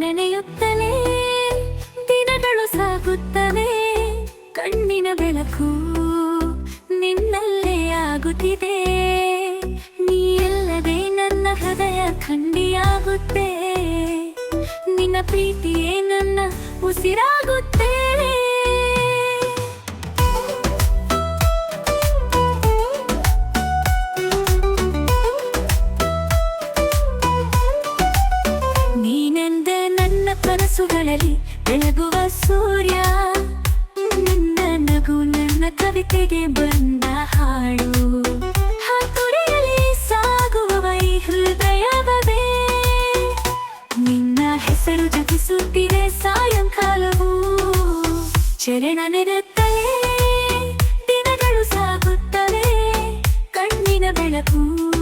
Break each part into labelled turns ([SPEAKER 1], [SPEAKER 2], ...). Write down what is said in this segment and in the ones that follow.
[SPEAKER 1] ನೆನೆಯುತ್ತಲೇ, ದಿನಗಳು ಸಾಗುತ್ತವೆ ಕಣ್ಣಿನ ಬೆಳಕು ನಿನ್ನಲ್ಲೇ ಆಗುತ್ತಿದೆ. ನೀ ಎಲ್ಲದೆ ನನ್ನ ಹೃದಯ ಖಂಡಿಯಾಗುತ್ತೆ, ನಿನ್ನ ಪ್ರೀತಿಯೇ ನನ್ನ ಉಸಿರಾಗುತ್ತೆ. ಬೆಳಗುವ ಸೂರ್ಯ, ನಿನ್ನ ನಗು ನನ್ನ ಕವಿತೆಗೆ ಬಂದ ಹಾಡು. ಹಾತುರೆಯಲ್ಲಿ ಸಾಗುವವ ಈ ಹೃದಯವೇ. ನಿನ್ನ ಹೆಸರು ಜಪಿಸುತ್ತಿದೆ ಸಾಯಂಕಾಲವು. ಚರಣ ನೆನತ್ತಲೇ ದಿನಗಳು ಸಾಗುತ್ತವೆ ಕಣ್ಣಿನ ಬೆಳಕು.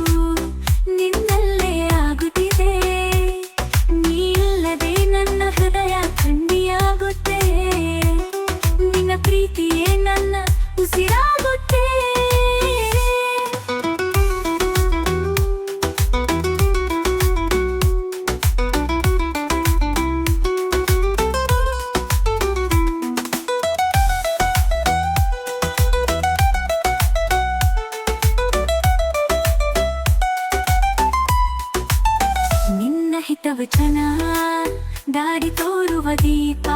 [SPEAKER 1] ಹಿತವಚನ ದಾರಿ ತೋರುವ ದೀಪ,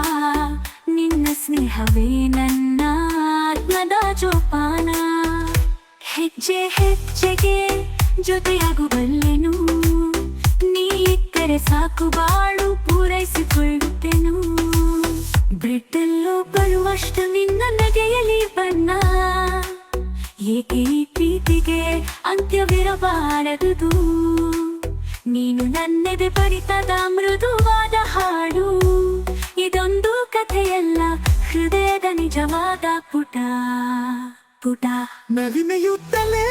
[SPEAKER 1] ನಿನ್ನ ಸ್ನೇಹವೇ ನನ್ನ ಆತ್ಮದ ಜೋಪಾನ. ಹೆಜ್ಜೆ ಹೆಜ್ಜೆಗೆ ಜೊತೆಯಾಗುವಲ್ಲೆನು, ನೀ ಇಕ್ಕರೆ ಸಾಕು ಬಾಳು ಪೂರೈಸಿಕೊಳ್ಳುತ್ತೆನು. ಬ್ರಿಟಲ್ಲೂ ಬರುವಷ್ಟು ನಿನ್ನ ನಗೆಯಲಿ ಬಣ್ಣ, ಏಕೆ ಪ್ರೀತಿಗೆ ಅಂತ್ಯವಿರಬಾರದು ನೀನು ನನ್ನೆದೆ ಪರಿತದ ಮೃದುವಾದ ಹಾಡು. ಇದೊಂದು ಕಥೆಯಲ್ಲ, ಹೃದಯದ ನಿಜವಾದ ಪುಟ. ಪುಟ.
[SPEAKER 2] ನವಿನೆಯುತ್ತಲೇ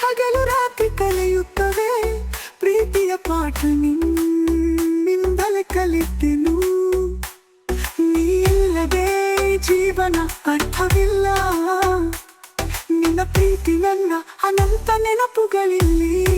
[SPEAKER 2] ಹಗಲು ರಾತ್ರಿ ಕಲೆಯುತ್ತವೆ. ಪ್ರೀತಿಯ ಪಾಠ ನಿನ್ನಿಂದಲೇ ಕಲಿತೆನು. ನೀಲ್ಲದೆ ಜೀವನ ಅರ್ಥವಿಲ್ಲ. ನಿನ್ನ ಪ್ರೀತಿ ನನ್ನ ಅನಂತ ನೆನಪುಗಳಿಲ್ಲಿ.